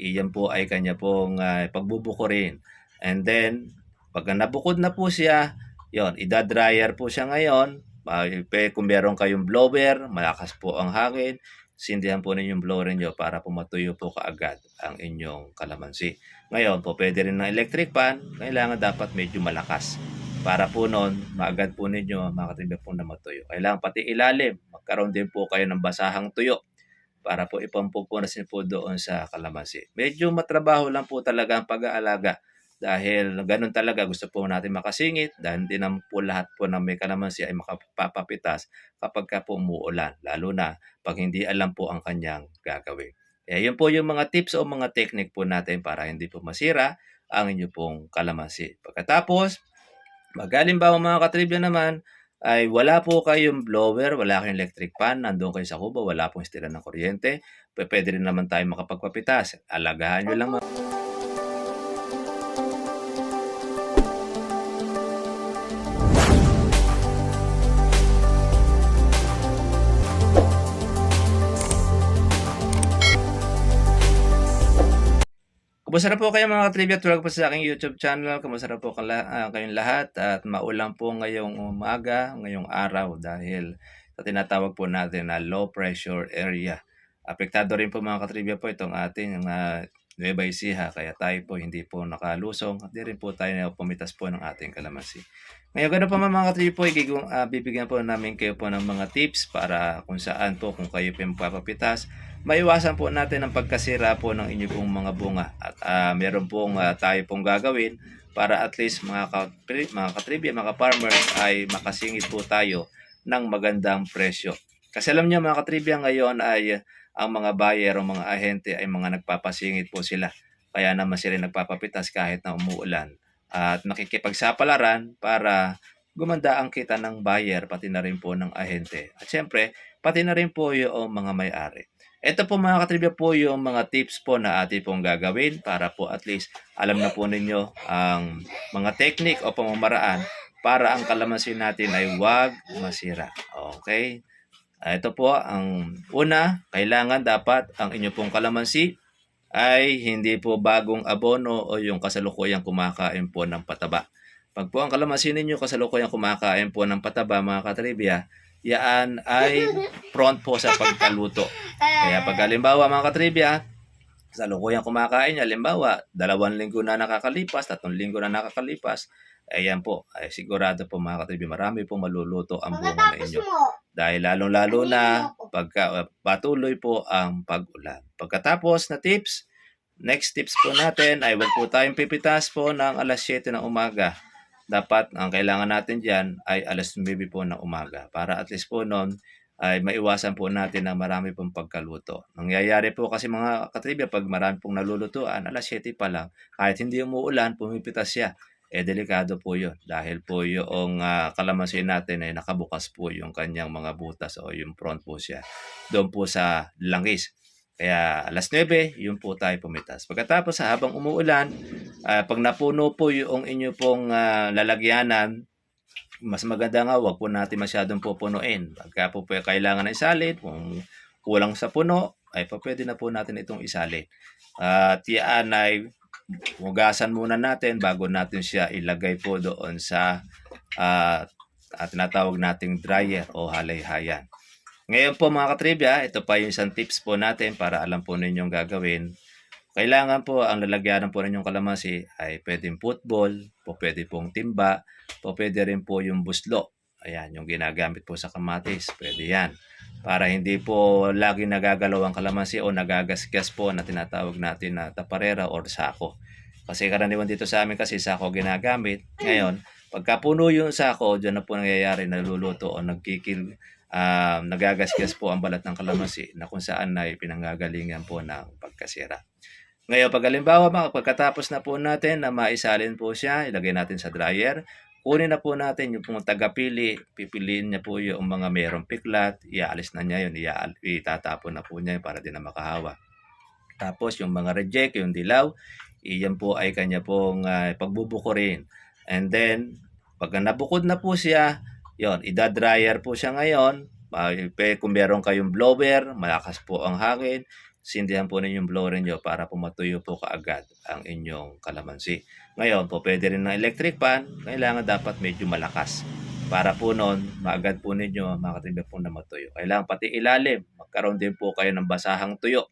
iyan po ay kanya pong uh, pagbubukurin. And then, pag nabukod na po siya, yon ida-dryer po siya ngayon. Uh, kung meron kayong blower, malakas po ang hangin, sindihan po ninyo yung blower nyo para po matuyo po kaagad ang inyong kalamansi. Ngayon po, pwede rin ng electric pan, kailangan dapat medyo malakas. Para po noon, maagad po ninyo makatibig po na matuyo. Kailangan pati ilalim, magkaroon din po kayo ng basahang tuyo para po ipampupunasin po doon sa kalamansi. Medyo matrabaho lang po talaga ang pag-aalaga dahil ganun talaga gusto po natin makasingit dahil hindi naman po lahat po ng may kalamansi ay makapapapitas kapag ka po umuulan, lalo na pag hindi alam po ang kanyang gagawin. Kaya yun po yung mga tips o mga technique po natin para hindi po masira ang inyo pong kalamansi. Pagkatapos, magaling ba mga katribya naman, ay wala po kayong blower, wala kayong electric pan, nandoon kayo sa kubo, wala pong estira ng kuryente, pwede rin naman tayo makapagpapitas. Alagahan nyo lang mga Kumusta na po kayo mga trivia tulad po sa aking YouTube channel. Kumusta na po kala, uh, kayong lahat at maulang po ngayong umaga, ngayong araw dahil sa tinatawag po natin na low pressure area. Apektado rin po mga katribya po itong ating uh, Nueva Ecija kaya tayo po hindi po nakalusong at di rin po tayo na pumitas po ng ating kalamansi. Ngayon ganoon pa mga katribya po, igigong, uh, bibigyan po namin kayo po ng mga tips para kung saan po kung kayo po papapitas maiwasan po natin ang pagkasira po ng inyong pong mga bunga. At uh, meron pong uh, tayo pong gagawin para at least mga, katri, mga katribya, mga farmers ay makasingit po tayo ng magandang presyo. Kasi alam niyo mga katribya ngayon ay ang mga buyer o mga ahente ay mga nagpapasingit po sila. Kaya naman sila nagpapapitas kahit na umuulan. At nakikipagsapalaran para gumanda ang kita ng buyer pati na rin po ng ahente. At syempre, pati na rin po yung mga may-ari. Ito po mga katribya po yung mga tips po na atin pong gagawin para po at least alam na po ninyo ang mga technique o pamamaraan para ang kalamansi natin ay wag masira. Okay? Ito po ang una, kailangan dapat ang inyo pong kalamansi ay hindi po bagong abono o yung kasalukuyang kumakain po ng pataba. Pag po ang kalamansi ninyo kasalukuyang kumakain po ng pataba mga katribya, yan ay prompt po sa pagkaluto. Kaya pag halimbawa mga katribya, sa lukuyang kumakain, halimbawa, dalawang linggo na nakakalipas, tatlong linggo na nakakalipas, ayan po, ay sigurado po mga katribya, marami po maluluto ang bunga na inyo. Dahil lalong-lalo na pagka, uh, patuloy po ang pag-ulan. Pagkatapos na tips, next tips po natin ay wag po tayong pipitas po ng alas 7 ng umaga dapat ang kailangan natin diyan ay alas 9 po ng umaga para at least po noon ay maiwasan po natin na marami pong pagkaluto. Nangyayari po kasi mga katribya pag marami pong nalulutuan, alas 7 pa lang, kahit hindi umuulan, pumipitas siya. Eh, delikado po yun. Dahil po yung uh, kalamansi natin ay nakabukas po yung kanyang mga butas o yung front po siya. Doon po sa langis. Kaya alas 9, yun po tayo pumitas. Pagkatapos habang umuulan, uh, pag napuno po yung inyo pong uh, lalagyanan, mas maganda nga wag po natin masyadong pupunuin. Pagka po, po kailangan na isalin, kung kulang sa puno, ay pa pwede na po natin itong isalin. At uh, yan ay hugasan muna natin bago natin siya ilagay po doon sa uh, at tinatawag nating dryer o halayhayan. Ngayon po mga katribya, ito pa yung isang tips po natin para alam po ninyong gagawin. Kailangan po ang lalagyanan po ninyong kalamansi ay pwedeng football, po pwede pong timba, po pwede rin po yung buslo. Ayan, yung ginagamit po sa kamatis, pwede yan. Para hindi po lagi nagagalaw ang kalamansi o nagagasgas po na tinatawag natin na taparera or sako. Kasi karaniwan dito sa amin kasi sako ginagamit. Ngayon, pagka puno yung sako, dyan na po nangyayari, naluluto o nagkikil, um, nagagasgas po ang balat ng kalamansi na kung saan ay pinanggagalingan po ng pagkasira. Ngayon, pag halimbawa, pagkatapos na po natin na maisalin po siya, ilagay natin sa dryer, kunin na po natin yung pong tagapili, pipiliin niya po yung mga mayroong piklat, iaalis na niya yun, itatapon na po niya para din na makahawa. Tapos yung mga reject, yung dilaw, iyan po ay kanya pong uh, pagbubukurin. And then, pag nabukod na po siya, yon, ida-dryer po siya ngayon. Kung meron kayong blower, malakas po ang hangin. sindihan po ninyo yung blower niyo para po matuyo po kaagad ang inyong kalamansi. Ngayon po, pwede rin ng electric fan, kailangan dapat medyo malakas. Para po noon, maagad po ninyo, makatibig po na matuyo. Kailangan pati ilalim, magkaroon din po kayo ng basahang tuyo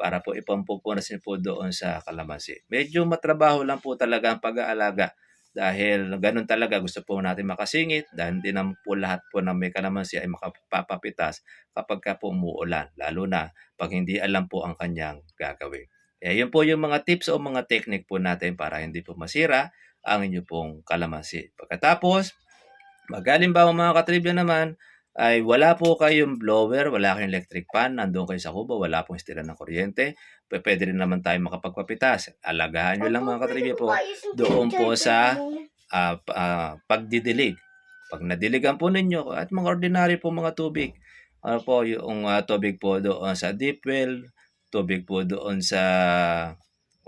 para po ipampupunasin po doon sa kalamansi. Medyo matrabaho lang po talaga ang pag-aalaga dahil ganun talaga gusto po natin makasingit dahil hindi naman po lahat po ng may kalamansi ay makapapapitas kapag ka po umuulan, lalo na pag hindi alam po ang kanyang gagawin. Kaya yun po yung mga tips o mga technique po natin para hindi po masira ang inyo pong kalamansi. Pagkatapos, magaling ba mga katribya naman, ay wala po kayong blower, wala kayong electric fan, nandun kayo sa kubo, wala pong estira ng kuryente, pwede rin naman tayo makapagpapitas. Alagahan nyo lang mga katribya po doon po sa p- ah, pagdidilig. Pag nadiligan po ninyo, at mga ordinary po mga tubig, ano po, yung ah, tubig po doon sa deep well, tubig po doon sa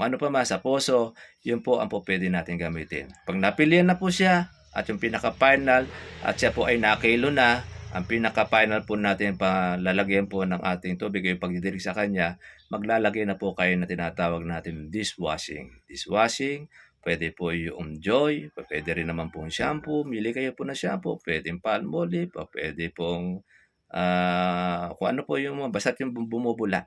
ano pa ma, sa poso, yun po ang po pwede natin gamitin. Pag napilian na po siya, at yung pinaka-final, at siya po ay nakilo na, ang pinaka-final po natin pa lalagyan po ng ating tubig yung pagdidilig sa kanya, maglalagay na po kayo na tinatawag natin dishwashing. Dishwashing, pwede po yung joy, pwede rin naman pong shampoo, mili kayo po na shampoo, pwede palmolive, pwede pong ah kung ano po yung basta't yung bum- bumubula.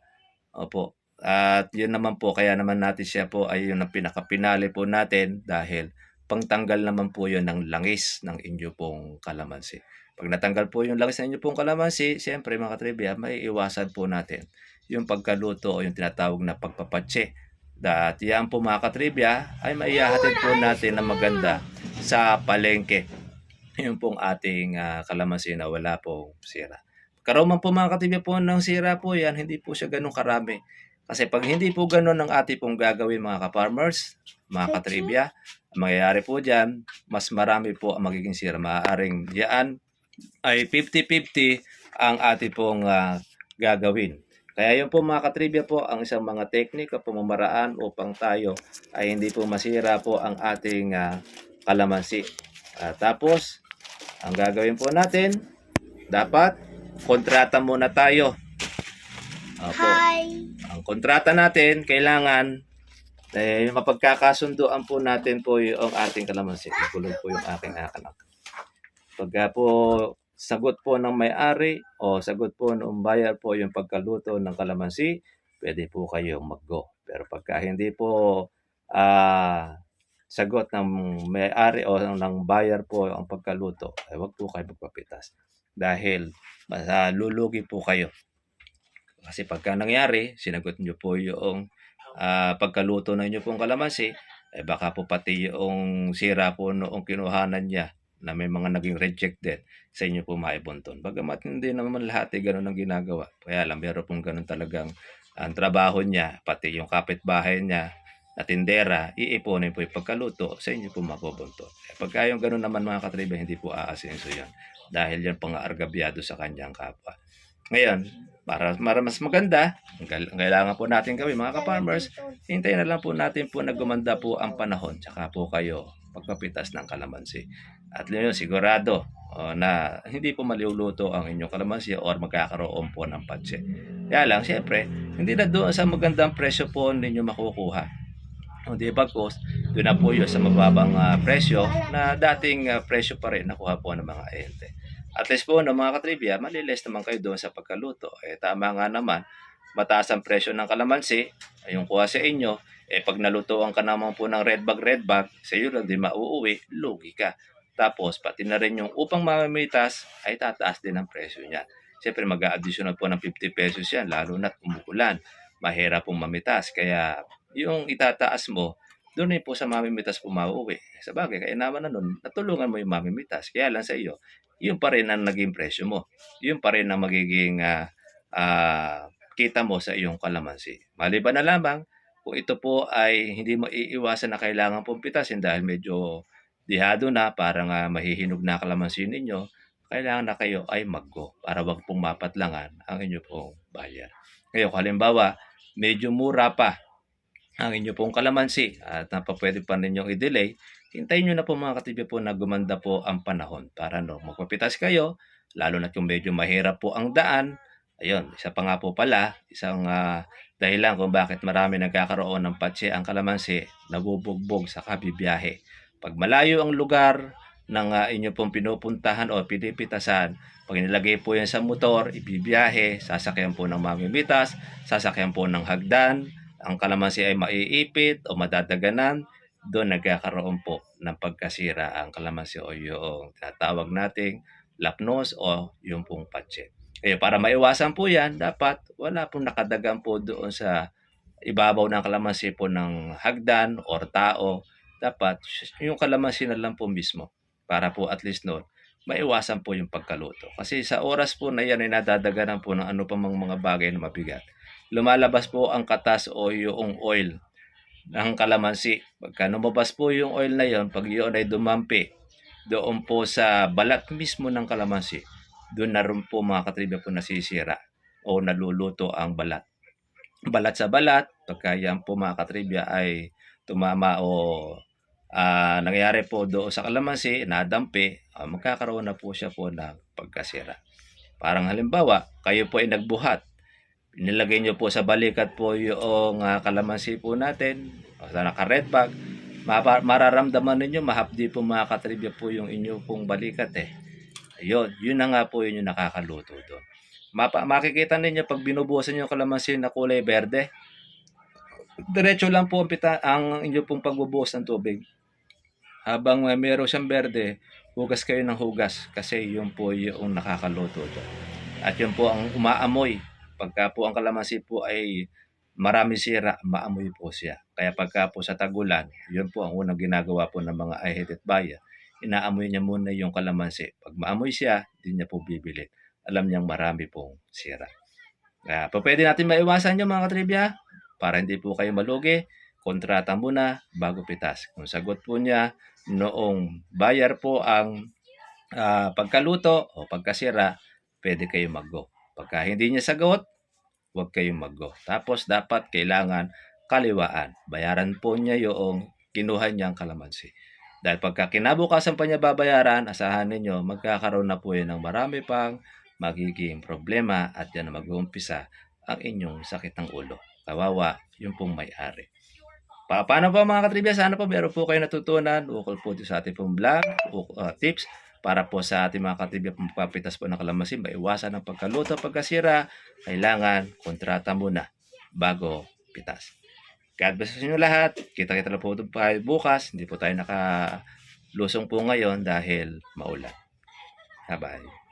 Opo. At yun naman po, kaya naman natin siya po ay yun ang pinakapinali po natin dahil pangtanggal naman po yun ng langis ng inyo pong kalamansi. Pag natanggal po yung langis ng inyo pong kalamansi, siyempre mga trivia, may iwasan po natin yung pagkaluto o yung tinatawag na pagpapatse. At yan po mga katribya ay maihahatid po natin na maganda sa palengke. Yung pong ating ah, kalamansi na wala pong sira. Karoon man po mga katibya po ng sira po yan, hindi po siya ganun karami. Kasi pag hindi po ganun ang ating pong gagawin mga ka-farmers, mga katribya, ang mangyayari po dyan, mas marami po ang magiging sira. Maaaring yan ay 50-50 ang ating pong ah, gagawin. Kaya yun po mga katribya po ang isang mga teknik o pamamaraan upang tayo ay hindi po masira po ang ating ah, kalamansi. Ah, tapos, ang gagawin po natin, dapat kontrata muna tayo. Opo. Hi. Ang kontrata natin, kailangan eh, mapagkakasunduan po natin po yung ating kalamansi. Nakulong po yung aking anak. Pagka po sagot po ng may-ari o sagot po ng buyer po yung pagkaluto ng kalamansi, pwede po kayong mag-go. Pero pagka hindi po ah sagot ng may-ari o ng buyer po ang pagkaluto, ay wag po kayo magpapitas. Dahil mas ah, lulugi po kayo. Kasi pagka nangyari, sinagot nyo po yung ah, pagkaluto ng inyo pong kalamansi, eh baka po pati yung sira po noong kinuhanan niya na may mga naging rejected sa inyo po maibunton. Bagamat hindi naman lahat eh ganun ang ginagawa. Kaya lang, meron pong ganun talagang ang trabaho niya, pati yung kapitbahay niya, na tindera, iipunin po yung pagkaluto sa inyo po mabubuntot. Eh, pagka yung ganun naman mga katriba, hindi po aasinso yan. Dahil yan pang argabyado sa kanyang kapwa. Ngayon, para, para mas maganda, ang kail- ang kailangan po natin gawin mga ka-farmers, hintayin na lang po natin po na gumanda po ang panahon, tsaka po kayo pagpapitas ng kalamansi. At yun, sigurado oh, na hindi po maluluto ang inyong kalamansi or magkakaroon po ng patse. Kaya lang, siyempre, hindi na doon sa magandang presyo po ninyo makukuha. O di ba, cost, doon na po yun sa mababang ah, presyo na dating ah, presyo pa rin nakuha po ng mga ahente. At least po, no, mga katribya, maliles naman kayo doon sa pagkaluto. Eh, tama nga naman, mataas ang presyo ng kalamansi, yung kuha sa inyo, eh pag nalutoan ka naman po ng red bag, red bag, sa iyo lang di mauuwi, lugi ka. Tapos, pati na rin yung upang mamimitas, ay tataas din ang presyo niya. Siyempre, mag-a-additional po ng 50 pesos yan, lalo na't umuulan. Mahirap pong mamitas. Kaya, yung itataas mo, doon po sa mamimitas po mauuwi. Sa bagay, kaya naman na nun, natulungan mo yung mamimitas. Kaya lang sa iyo, yun pa rin ang naging presyo mo. Yun pa rin ang magiging ah, ah, kita mo sa iyong kalamansi. Maliban na lamang, kung ito po ay hindi mo iiwasan na kailangan pong pitasin dahil medyo dihado na, parang ah, mahihinog na kalamansi ninyo, kailangan na kayo ay mag-go para wag pong mapatlangan ang inyo pong buyer. Ngayon, halimbawa, medyo mura pa ang inyo pong kalamansi at napapwede pa ninyong i-delay, hintayin nyo na po mga katibya po na gumanda po ang panahon para no, magpapitas kayo, lalo na kung medyo mahirap po ang daan, Ayun, isa pa nga po pala, isang ah, dahilan kung bakit marami nagkakaroon ng patsi ang kalamansi, nabubugbog sa kabibiyahe. Pag malayo ang lugar ng ah, inyo pong pinupuntahan o pinipitasan, pag nilagay po yan sa motor, ibibiyahe, sasakyan po ng mamimitas, sasakyan po ng hagdan, ang kalamansi ay maiipit o madadaganan, doon nagkakaroon po ng pagkasira ang kalamansi o yung tinatawag nating lapnos o yung pong patsi. Kaya para maiwasan po yan, dapat wala pong nakadagan po doon sa ibabaw ng kalamansi po ng hagdan or tao. Dapat yung kalamansi na lang po mismo para po at least noon maiwasan po yung pagkaluto. Kasi sa oras po na yan ay nadadaganan po ng ano pa mga bagay na mabigat. Lumalabas po ang katas o yung oil ng kalamansi. Pagka lumabas po yung oil na yon, pag yun ay dumampi doon po sa balat mismo ng kalamansi, doon na rin po mga katribya po nasisira o naluluto ang balat. Balat sa balat, pagka yan po mga katribya ay tumama o ah, nangyari po doon sa kalamansi, nadampi, ah, magkakaroon na po siya po ng pagkasira. Parang halimbawa, kayo po ay nagbuhat, nilagay nyo po sa balikat po yung ah, kalamansi po natin, o sa naka-red bag, mararamdaman ninyo, mahapdi po mga katribya po yung inyo pong balikat eh. Ayun, yun na nga po yun yung nakakaluto doon. Mapa, makikita ninyo pag binubuhasan yung kalamansi na kulay berde, diretso lang po ang, pita, ang inyo pong pagbubuhos ng tubig. Habang uh, meron siyang berde, hugas kayo ng hugas kasi yun po yung nakakaluto doon. At yun po ang umaamoy. Pagka po ang kalamansi po ay marami sira, maamoy po siya. Kaya pagka po sa tagulan, yun po ang unang ginagawa po ng mga ahitit buyer. Inaamoy niya muna yung kalamansi. Pag maamoy siya, hindi niya po bibili. Alam niyang marami pong sira. Kaya po pwede natin maiwasan yung mga katribya para hindi po kayo malugi. Kontrata muna bago pitas. Kung sagot po niya noong buyer po ang ah, pagkaluto o pagkasira, pwede kayo mag-go. Pagka hindi niya sagot, huwag kayong mag-go. Tapos dapat kailangan kaliwaan. Bayaran po niya yung kinuha niyang kalamansi. Dahil pagka kinabukasan pa niya babayaran, asahan ninyo, magkakaroon na po yan ng marami pang magiging problema at yan na mag-uumpisa ang inyong sakit ng ulo. Kawawa, yung pong may-ari. Pa paano po mga katribya? Sana po meron po kayo natutunan ukol po sa ating pong vlog, uh, tips para po sa ating mga katribya pong papitas po ng kalamansi, maiwasan ang pagkaluto, pagkasira, kailangan kontrata muna bago pitas. God bless sa inyo lahat. Kita-kita na po bukas. Hindi po tayo nakalusong po ngayon dahil maulan. Bye-bye.